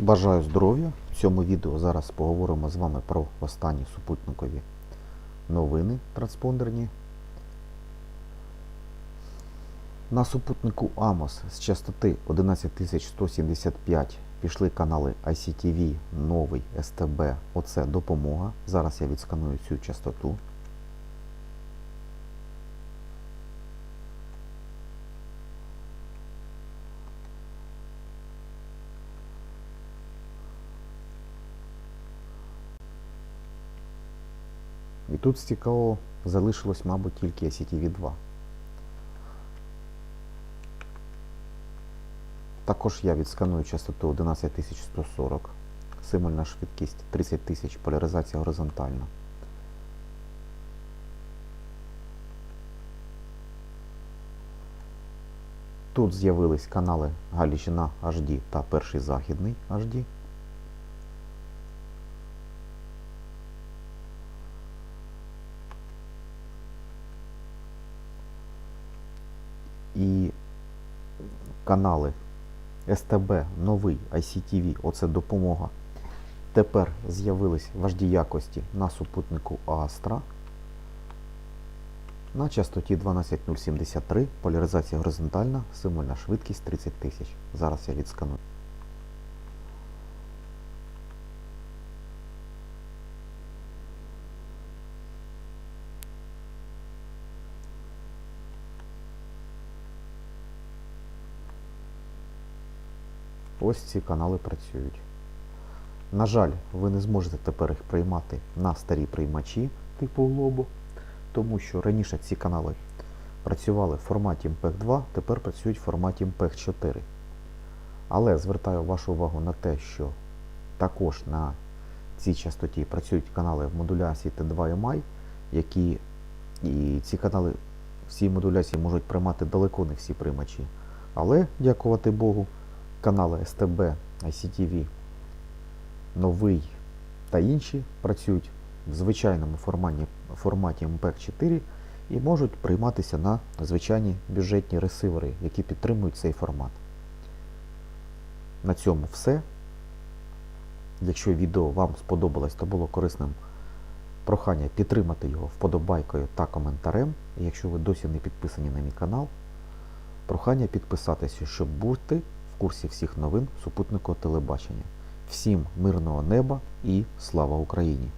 Бажаю здоров'я! В цьому відео зараз поговоримо з вами про останні супутникові новини транспондерні. На супутнику Amos з частоти 11175 пішли канали ICTV, новий СТБ. Оце допомога. Зараз я відсканую цю частоту. І тут з цікавого залишилось, мабуть, тільки ICTV 2. Також я відсканую частоту 11140, символьна швидкість 30 тисяч, поляризація горизонтальна. Тут з'явились канали Галичина HD та Перший Західний HD. І канали СТБ, новий ICTV, оце допомога. Тепер з'явились важді якості на супутнику Астра. На частоті 12073, поляризація горизонтальна, символьна швидкість 30 тисяч. Зараз я відсканую. Ось ці канали працюють. На жаль, ви не зможете тепер їх приймати на старі приймачі типу Лобо, тому що раніше ці канали працювали в форматі MPEG 2, тепер працюють в форматі MPEG 4. Але звертаю вашу увагу на те, що також на цій частоті працюють канали в модуляції T2 MI, які і ці канали в цій модуляції можуть приймати далеко не всі приймачі. Але, дякувати Богу, канали СТБ, ICTV, новий та інші працюють в звичайному форматі, форматі MPEG 4 і можуть прийматися на звичайні бюджетні ресивери, які підтримують цей формат. На цьому все. Якщо відео вам сподобалось та було корисним, прохання підтримати його вподобайкою та коментарем. І якщо ви досі не підписані на мій канал, прохання підписатися, щоб бути курсі всіх новин супутникового телебачення. Всім мирного неба і слава Україні!